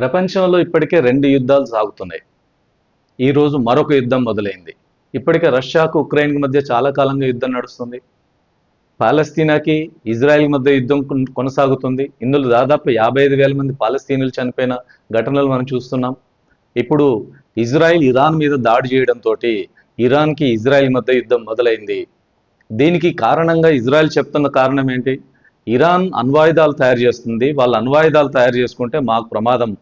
ప్రపంచంలో ఇప్పటికే రెండు యుద్ధాలు సాగుతున్నాయి. ఈరోజు మరొక యుద్ధం మొదలైంది. ఇప్పటికే రష్యాకు ఉక్రెయిన్కి మధ్య చాలా కాలంగా యుద్ధం నడుస్తుంది. పాలస్తీనాకి ఇజ్రాయెల్ మధ్య యుద్ధం కొనసాగుతుంది. ఇందులో దాదాపు యాభై ఐదు వేల మంది పాలస్తీనులు చనిపోయిన ఘటనలు మనం చూస్తున్నాం. ఇప్పుడు ఇజ్రాయెల్ ఇరాన్ మీద దాడి చేయడంతో ఇరాన్కి ఇజ్రాయెల్ మధ్య యుద్ధం మొదలైంది. దీనికి కారణంగా ఇజ్రాయెల్ చెప్తున్న కారణం ఏంటి? ఇరాన్ అణ్వాయుధాలు తయారు చేస్తుంది. వాళ్ళ అణ్వాయుధాలు తయారు చేసుకుంటే మాకు ప్రమాదం.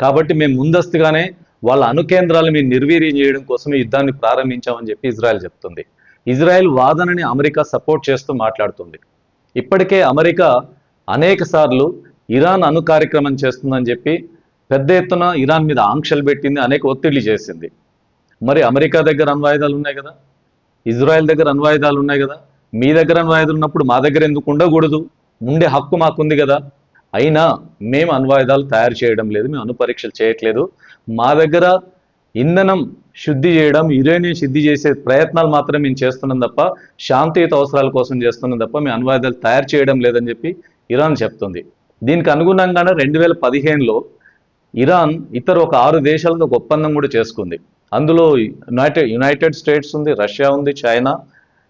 కాబట్టి మేము ముందస్తుగానే వాళ్ళ అణుకేంద్రాలు మేము నిర్వీర్యం చేయడం కోసం యుద్ధాన్ని ప్రారంభించామని చెప్పి ఇజ్రాయెల్ చెప్తుంది. ఇజ్రాయెల్ వాదనని అమెరికా సపోర్ట్ చేస్తూ మాట్లాడుతుంది. ఇప్పటికే అమెరికా అనేక సార్లు ఇరాన్ అణు కార్యక్రమం చేస్తుందని చెప్పి పెద్ద ఎత్తున ఇరాన్ మీద ఆంక్షలు పెట్టింది అనేక ఒత్తిళ్ళు చేసింది. మరి అమెరికా దగ్గర అణ్వాయుధాలు ఉన్నాయి కదా? ఇజ్రాయెల్ దగ్గర అణ్వాయుధాలు ఉన్నాయి కదా? మీ దగ్గర అణ్వాయుధాలు ఉన్నప్పుడు మా దగ్గర ఎందుకు ఉండకూడదు? ఉండే హక్కు మాకుంది కదా? అయినా మేము అణ్వాయుధాలు తయారు చేయడం లేదు మేము అనుపరీక్షలు చేయట్లేదు. మా దగ్గర ఇంధనం శుద్ధి చేయడం యురేనియం శుద్ధి చేసే ప్రయత్నాలు మాత్రం మేము చేస్తున్నాం తప్ప శాంతియుత అవసరాల కోసం చేస్తున్నాం తప్ప మేము అణ్వాయుధాలు తయారు చేయడం లేదని చెప్పి ఇరాన్ చెప్తుంది. దీనికి అనుగుణంగానే రెండు వేల పదిహేనులో ఇరాన్ ఇతర ఒక ఆరు దేశాలతో ఒక ఒప్పందం కూడా చేసుకుంది. అందులో యునైటెడ్ యునైటెడ్ స్టేట్స్ ఉంది రష్యా ఉంది చైనా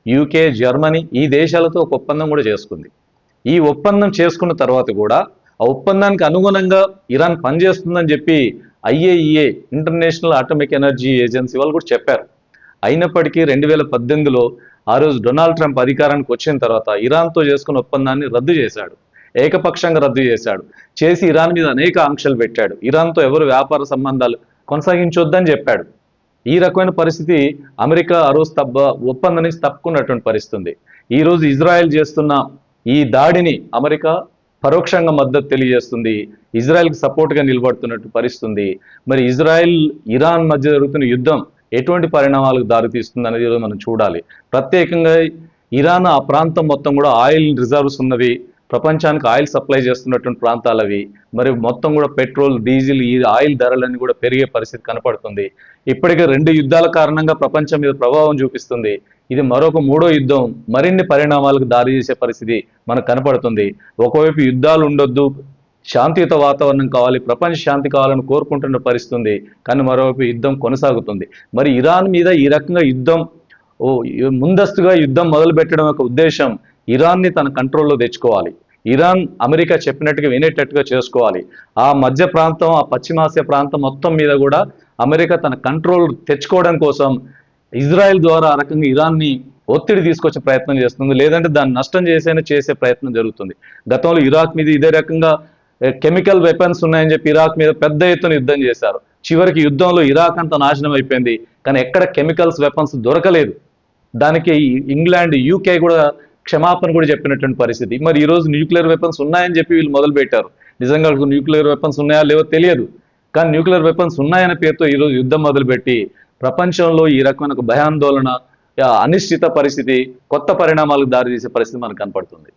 యూకే జర్మనీ ఈ దేశాలతో ఒక ఒప్పందం కూడా చేసుకుంది. ఈ ఒప్పందం చేసుకున్న తర్వాత కూడా ఆ ఒప్పందానికి అనుగుణంగా ఇరాన్ పనిచేస్తుందని చెప్పి IAEA International Atomic Energy Agency వాళ్ళు కూడా చెప్పారు. అయినప్పటికీ రెండు వేల పద్దెనిమిదిలో ఆ రోజు డొనాల్డ్ ట్రంప్ అధికారానికి వచ్చిన తర్వాత ఇరాన్తో చేసుకున్న ఒప్పందాన్ని రద్దు చేశాడు. ఏకపక్షంగా రద్దు చేశాడు. చేసి ఇరాన్ మీద అనేక ఆంక్షలు పెట్టాడు. ఇరాన్తో ఎవరు వ్యాపార సంబంధాలు కొనసాగించొద్దని చెప్పాడు. ఈ రకమైన పరిస్థితి అమెరికా ఆ రోజు తప్ప ఒప్పందం నుంచి తప్పుకున్నటువంటి పరిస్థితి ఉంది. ఈ రోజు ఇజ్రాయెల్ చేస్తున్న ఈ దాడిని అమెరికా పరోక్షంగా మద్దతు తెలియజేస్తుంది. ఇజ్రాయెల్కి సపోర్ట్గా నిలబడుతున్నట్టు పరిస్తుంది మరి ఇజ్రాయెల్ ఇరాన్ మధ్య జరుగుతున్న యుద్ధం ఎటువంటి పరిణామాలకు దారితీస్తుంది అనేది మనం చూడాలి. ప్రత్యేకంగా ఇరాన్ ఆ ప్రాంతం మొత్తం కూడా ఆయిల్ రిజర్వ్స్ ఉన్నవి. ప్రపంచానికి ఆయిల్ సప్లై చేస్తున్నటువంటి ప్రాంతాలు అవి. మరి మొత్తం కూడా పెట్రోల్ డీజిల్ ఈ ఆయిల్ ధరలన్నీ కూడా పెరిగే పరిస్థితి కనపడుతుంది. ఇప్పటికే రెండు యుద్ధాల కారణంగా ప్రపంచం మీద ప్రభావం చూపిస్తుంది. ఇది మరొక మూడో యుద్ధం. మరిన్ని పరిణామాలకు దారి చేసే పరిస్థితి మనకు కనపడుతుంది. ఒకవైపు యుద్ధాలు ఉండొద్దు శాంతియుత వాతావరణం కావాలి ప్రపంచ శాంతి కావాలని కోరుకుంటున్న పరిస్థితుంది. కానీ మరోవైపు యుద్ధం కొనసాగుతుంది. మరి ఇరాన్ మీద ఈ రకంగా యుద్ధం ఓ ముందస్తుగా యుద్ధం మొదలుపెట్టడం యొక్క ఉద్దేశం ఇరాన్ని తన కంట్రోల్లో తెచ్చుకోవాలి. ఇరాన్ అమెరికా చెప్పినట్టుగా వినేటట్టుగా చేసుకోవాలి. ఆ మధ్య ప్రాంతం ఆ పశ్చిమాసియా ప్రాంతం మొత్తం మీద కూడా అమెరికా తన కంట్రోల్ తెచ్చుకోవడం కోసం ఇజ్రాయెల్ ద్వారా ఆ రకంగా ఇరాన్ని ఒత్తిడి తీసుకొచ్చే ప్రయత్నం చేస్తుంది. లేదంటే దాన్ని నష్టం చేసేనా చేసే ప్రయత్నం జరుగుతుంది. గతంలో ఇరాక్ మీద ఇదే రకంగా కెమికల్ వెపన్స్ ఉన్నాయని చెప్పి ఇరాక్ మీద పెద్ద ఎత్తున యుద్ధం చేశారు. చివరికి యుద్ధంలో ఇరాక్ అంతా నాశనం అయిపోయింది. కానీ ఎక్కడ కెమికల్స్ వెపన్స్ దొరకలేదు. దానికి ఇంగ్లాండ్ యూకే కూడా క్షమాపణ కూడా చెప్పినటువంటి పరిస్థితి. మరి ఈ రోజు న్యూక్లియర్ వెపన్స్ ఉన్నాయని చెప్పి వీళ్ళు మొదలు పెట్టారు నిజంగా న్యూక్లియర్ వెపన్స్ ఉన్నాయా లేవో తెలియదు. కానీ న్యూక్లియర్ వెపన్స్ ఉన్నాయనే పేరుతో ఈరోజు యుద్ధం మొదలుపెట్టి ప్రపంచంలో ఈ రకమైన భయాందోళన అనిశ్చిత పరిస్థితి కొత్త పరిణామాలకు దారితీసే పరిస్థితి మనకు కనపడుతుంది.